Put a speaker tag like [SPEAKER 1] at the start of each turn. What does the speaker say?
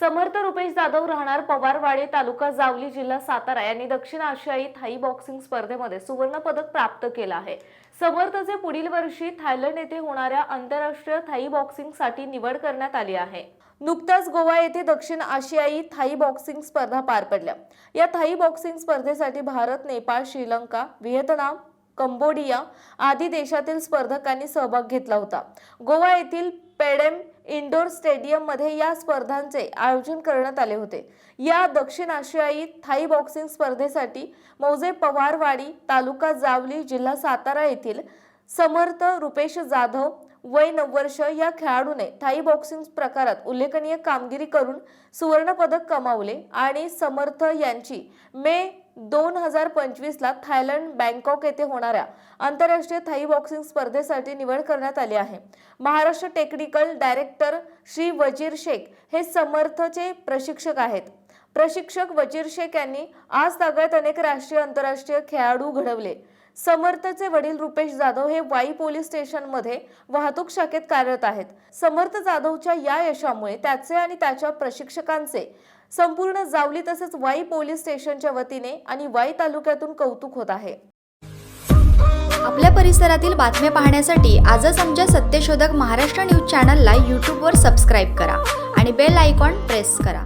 [SPEAKER 1] समर्थ रुपेश जाधव राहणार पवारवाडी तालुका जावली जिल्हा सातारा. यांनी दक्षिण आशियाई थाई बॉक्सिंग स्पर्धेमध्ये सुवर्ण पदक प्राप्त केलं आहे. समर्थचे पुढील वर्षी थायलंड येथे होणाऱ्या आंतरराष्ट्रीय थाई बॉक्सिंगसाठी निवड करण्यात आली आहे. नुकताच गोवा येथे दक्षिण आशियाई थाई बॉक्सिंग स्पर्धा पार पडल्या. या थाई बॉक्सिंग स्पर्धेसाठी भारत नेपाळ श्रीलंका व्हिएतनाम कंबोडिया आदी देशातील स्पर्धकांनी सहभाग घेतला होता. गोवा येथील पेडेम इंडोर स्टेडियममध्ये या स्पर्धांचे आयोजन करण्यात आले होते. या दक्षिण आशियाई थाई बॉक्सिंग स्पर्धेसाठी मौजे पवारवाडी तालुका जावली जिल्हा सातारा येथील समर्थ रुपेश जाधव वय नऊ वर्ष या खेळाडूने थाई बॉक्सिंग प्रकारात उल्लेखनीय कामगिरी करून सुवर्णपदक कमावले आणि समर्थ यांची मे दोन हजार पंचवीसला थायलंड बँकॉक येथे होणाऱ्या आंतरराष्ट्रीय थाई बॉक्सिंग स्पर्धेसाठी निवड करण्यात आली आहे. महाराष्ट्र टेक्निकल डायरेक्टर श्री वजीर शेख हे समर्थचे प्रशिक्षक आहेत. प्रशिक्षक वजीर शेख यांनी आज सगळ्यात अनेक राष्ट्रीय आंतरराष्ट्रीय खेळाडू घडवले. समर्थचे वडील रुपेश जाधव हे वाई पोलीस स्टेशनमध्ये वाहतूक शाखेत कार्यरत आहेत. समर्थ जाधवच्या या यशामुळे त्याचे आणि त्याच्या प्रशिक्षकांचे संपूर्ण जावली तसेच वाई पोलीस स्टेशनच्या वतीने आणि वाई तालुक्यातून कौतुक होत आहे.
[SPEAKER 2] आपल्या परिसरातील बातम्या पाहण्यासाठी आजच आमच्या सत्यशोधक महाराष्ट्र न्यूज चॅनलला यूट्यूबवर सबस्क्राईब करा आणि बेल आयकॉन प्रेस करा.